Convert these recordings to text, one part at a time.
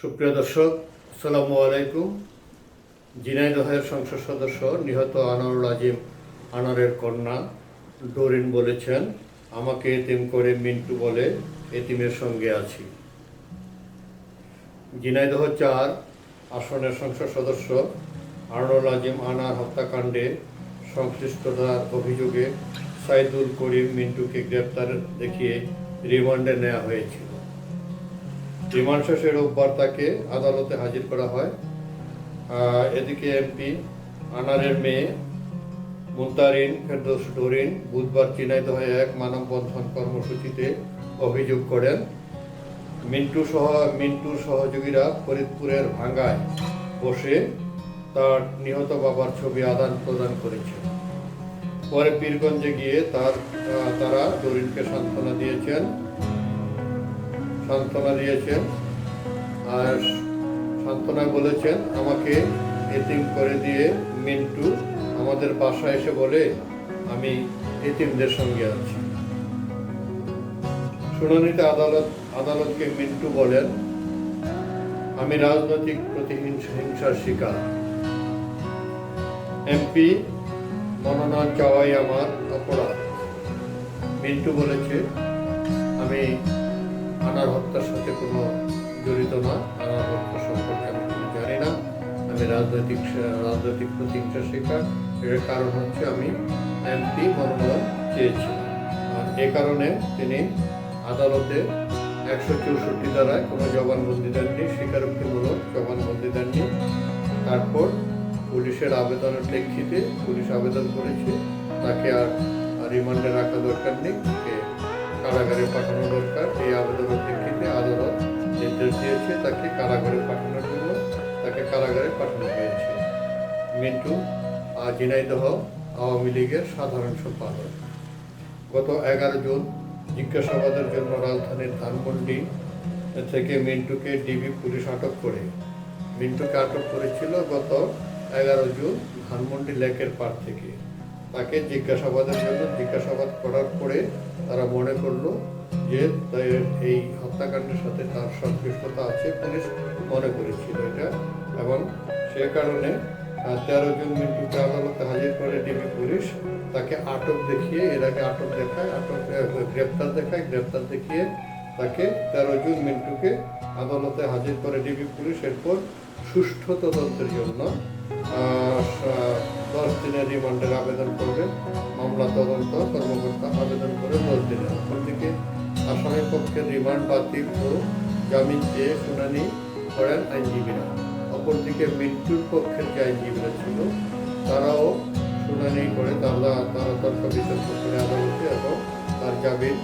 সুপ্রিয় দর্শক, আসসালামু আলাইকুম। ঝিনাইদহের সংসদ সদস্য নিহত আনোয়ারুল আজিম আনারের কন্যা ডোরিন বলেছেন, আমাকে এতিম করে মিন্টু বলে এতিমের সঙ্গে আছি। ঝিনাইদহ চার আসনের সংসদ সদস্য। আনোয়ারুল আজিম আনার হত্যাকাণ্ডে সংশ্লিষ্টতার অভিযোগে সাইদুল করিম মিন্টুকে গ্রেপ্তার দেখিয়ে রিমান্ডে নেওয়া হয়েছিল। রিমান্ড শেষে রোববার তাকে আদালতে হাজির করা হয়। এদিকে এমপি আনারের মেয়ে মুন্তারিন ফেরদৌস ডোরিন বুধবার ঝিনাইদহে এক মানববন্ধন কর্মসূচিতে অভিযোগ করেন, মিন্টু সহ, মিন্টুর সহযোগীরা ফরিদপুরের ভাঙ্গায় বসে তার নিহত বাবার ছবি আদান প্রদান করেছে। পরে পীরগঞ্জে গিয়ে তার তারা ডোরিনকে সান্ত্বনা দিয়েছেন। সান্ত্বনা দিয়েছেন। আর সান্ত্বনা বলেছেন, আমাকে এতিম করে দিয়ে মিন্টু আমাদের বাসায় এসে বলে, আমি এতিমদের সঙ্গে আছি। শুনানিতে আদালত, আদালতকে মিন্টু বলেন, আমি রাজনৈতিক প্রতিহিংসার শিকার। এমপি মনোনয়ন চাওয়াই আমার অপরাধ। মিন্টু বলেছে, আমি আনার হত্যার সাথে কোনো জড়িত না আনার হত্যা সম্পর্কে আমি কোনো জানি না। আমি রাজনৈতিক রাজনৈতিক প্রতিহিংসার শিকার এর কারণ হচ্ছে আমি এমপি মনোনয়ন চেয়েছি। আর এ কারণে তিনি আদালতে একশো চৌষট্টি দ্বারায় কোনো জবানবন্দি দেননি, স্বীকারোক্তিমূলক জবানবন্দি দেননি। তারপর পুলিশের আবেদনের প্রেক্ষিতে পুলিশ আবেদন করেছে। তাকে আর রিমান্ডে রাখা দরকার নেই। কারাগারে পাঠানো দরকার। এই আবেদনের প্রেক্ষিতে আদালত নির্দেশ দিয়েছে, তাকে কারাগারে পাঠানোর জন্য তাকে কারাগারে পাঠানো হয়েছে। মিন্টু ঝিনাইদহ আওয়ামী লীগের সাধারণ সম্পাদক। গত এগারো জুন জিজ্ঞাসাবাদের জন্য রাজধানীর ধানমন্ডি থেকে মিন্টুকে ডিবি পুলিশ আটক করে। মিন্টুকে আটক করেছিল গত এগারো জুন ধানমন্ডি লেকের পার থেকে। তাকে জিজ্ঞাসাবাদের জন্য জিজ্ঞাসাবাদ করার পরে তারা মনে করল যে এই হত্যাকাণ্ডের সাথে তার সংশ্লিষ্টতা আছে পুলিশ মনে করেছিল এটা। এবং সে কারণে তেরো জন মিন্টুকে আদালতে হাজির করে ডিবি পুলিশ, তাকে আটক দেখিয়ে, এর আগে আটক দেখায়, আটক গ্রেপ্তার দেখায়, গ্রেপ্তার দেখিয়ে তাকে তেরো জন মিন্টুকে আদালতে হাজির করে ডিবি পুলিশ। এরপর সুষ্ঠু তদন্তের জন্য দশ দিনের রিমান্ডের আবেদন করবে। মামলা তদন্ত কর্মকর্তা আবেদন করে দশ দিনের। অপরদিকে আসামির পক্ষে রিমান্ড বাতিল ও জামিন চেয়ে শুনানি করেন আইনজীবীরা। অপরদিকে মৃত্যুর পক্ষের যে আইনজীবীরা ছিল, তারাও শুনানি করে তারা তারা তর্ক বিতর্ক করে আদালতে এবং তার জামিন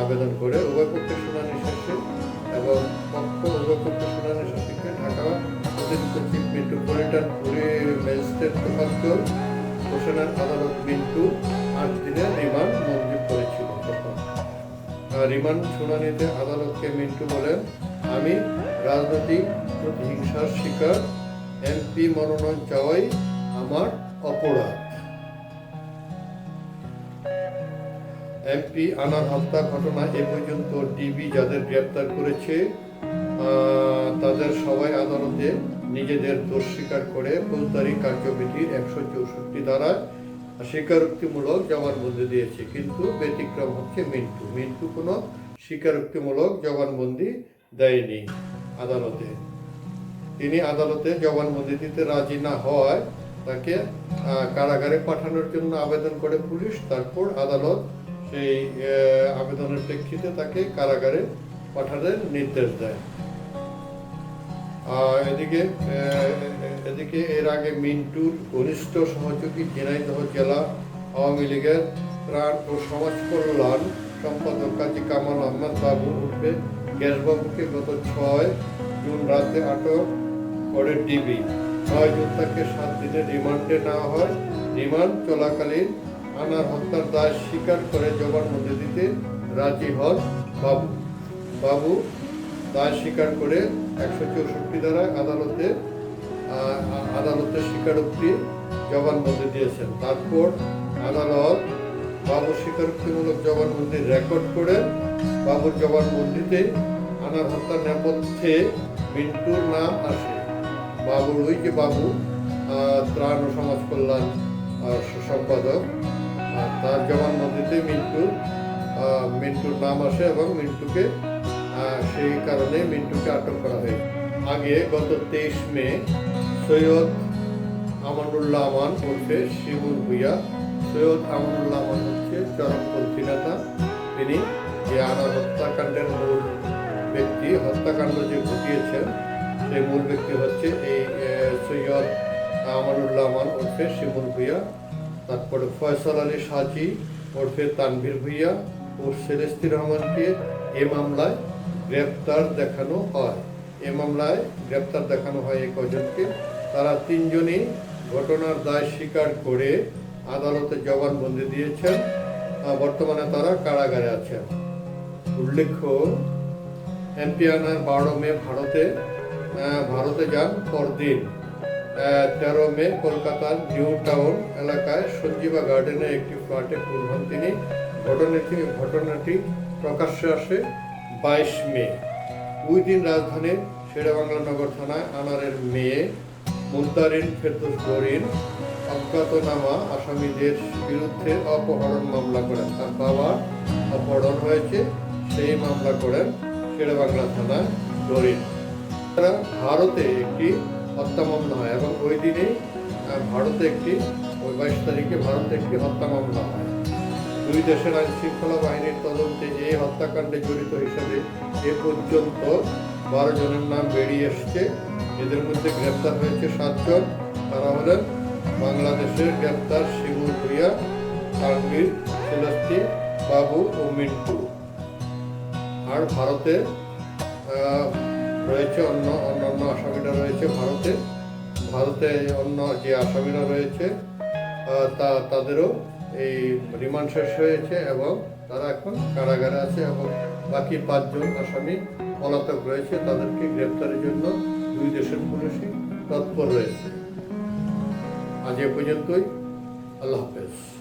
আবেদন করে উভয় পক্ষের শুনানি শেষে এবং পক্ষ উভয় পক্ষের শুনানি শেষে ঢাকা অতিরিক্ত চিফ মেট্রোপলিটন তোফাজ্জল হোসেনের আদালত মিন্টু আট দিনের রিমান্ড মঞ্জুর করেছিল রিমান্ড শুনানিতে আদালতকে মিন্টু বলেন, আমি রাজনৈতিক প্রতিহিংসার শিকার, এমপি মনোনয়ন চাওয়াই আমার অপরাধ। এমপি আনার হত্যা ঘটনা এ পর্যন্ত ডিবি যাদের গ্রেপ্তার করেছে তাদের সবাই আদালতে নিজেদের দোষ স্বীকার করে ফৌজদারি কার্যবিধির একশো চৌষট্টি দ্বারা স্বীকারোক্তিমূলক জবানবন্দি দিয়েছে। কিন্তু ব্যতিক্রম হচ্ছে মিন্টু। মিন্টু কোনো স্বীকারোক্তিমূলক জবানবন্দি দেয়নি আদালতে। তিনি আদালতে জবানবন্দি দিতে রাজি না হওয়ায় তাকে কারাগারে পাঠানোর জন্য আবেদন করে পুলিশ। তারপর আদালত সেই আবেদনের প্রেক্ষিতে তাকে কারাগারে পাঠানোর নির্দেশ দেয়। এদিকে এদিকে এর আগে মিন্টুর ঘনিষ্ঠ সহযোগী ঝিনাইদহ জেলা আওয়ামী লীগের ত্রাণ ও সমাজ কল্যাণ সম্পাদক কাজী কামাল আহমদ বাবু উঠবে গ্যাসবাবুকে গত ছয় জুন রাতে আটক করে ডিবি। ছয় জুন তাকে সাত দিনের রিমান্ডে নেওয়া হয়। রিমান্ড চলাকালীন আনার হত্যার দায় স্বীকার করে জবানবন্দি দিতে রাজি হন বাবু। বাবু দায় স্বীকার করে একশো চৌষট্টি দ্বারা আদালতে আদালতের স্বীকারোক্তি জবানবন্দি দিয়েছেন। তারপর আদালত বাবুর স্বীকারোক্তিমূলক জবানবন্দি রেকর্ড করে বাবুর জবানবন্দিতে আনার হত্যার নেপথ্যে মিন্টুর নাম আসে। বাবুর ওই যে বাবু ত্রাণ ও সমাজ কল্যাণ সম্পাদক তার জবানবন্দিতে মিন্টু আহ, মিন্টুর নাম আসে এবং মিন্টুকে সেই কারণে মিন্টুকে আটক করা হয় আগে গত তেইশ মে সৈয়দ আমানুল্লাহ আমান ওরফে শিবুর ভুইয়া। সৈয়দ আমানুল্লাহ আমান হচ্ছে চরমপন্থী নেতা। তিনি যে আনার হত্যাকাণ্ডের মূল ব্যক্তি, হত্যাকাণ্ড যে ঘটিয়েছেন, সেই মূল ব্যক্তি হচ্ছে এই সৈয়দ আমানুল্লাহ আমান ওরফে শিমুল ভুইয়া। তারপরে ফয়সাল আলী সাজি ওরফে তানভীর ভুইয়া ও সেলেস্তি রহমানকে এ মামলায় গ্রেপ্তার দেখানো হয়। এ মামলায় গ্রেপ্তার দেখানো হয় এই কজনকে তারা তিনজনই ঘটনার দায় স্বীকার করে আদালতে জবানবন্দি দিয়েছেন। বর্তমানে তারা কারাগারে আছেন। উল্লেখ্য এমপিয়ানার বারো মে ভারতে ভারতে যান পরদিন। তেরো মে কলকাতার নিউ টাউন এলাকায় সঞ্জীবা গার্ডেনে একটি ফ্ল্যাটে খুন হন তিনি। ঘটনাটি ঘটনাটি প্রকাশ্যে আসে। বাইশ মে। ওই দিন রাজধানীর শেরেবাংলা নগর থানায় আনারের মেয়ে মুন্তারিন ফেরদৌস গরিন অজ্ঞাতনামা আসামিদের বিরুদ্ধে অপহরণ মামলা করেন। তার বাবা অপহরণ হয়েছে, সেই মামলা করেন শেরেবাংলা থানায় গরিন তারা ভারতে একটি হত্যা মামলা হয় এবং ওই দিনেই ভারতে একটি, ওই বাইশ তারিখে ভারতে একটি হত্যা মামলা হয়। দুই দেশের আইন শৃঙ্খলা বাহিনীর তদন্তে এই হত্যাকাণ্ডে জড়িত হিসেবে এ পর্যন্ত বারো জনের নাম বেরিয়ে এসছে। এদের মধ্যে গ্রেপ্তার হয়েছে সাতজন তারা হলেন বাংলাদেশের গ্রেপ্তার শিবুর ভুইয়া, তানভীর, সেলাস্তি, বাবু ও মিন্টু। আর ভারতে রয়েছে অন্য, অন্যান্য আসামিরা রয়েছে ভারতে। ভারতে অন্য যে আসামিরা রয়েছে তা, তাদেরও এই রিমান্ড শেষ হয়েছে এবং তারা এখন কারাগারে আছে এবং বাকি পাঁচজন আসামি পলাতক রয়েছে, তাদেরকে গ্রেপ্তারের জন্য দুই দেশের পুলিশই তৎপর রয়েছে। আজ এ পর্যন্তই, আল্লাহ হাফেজ।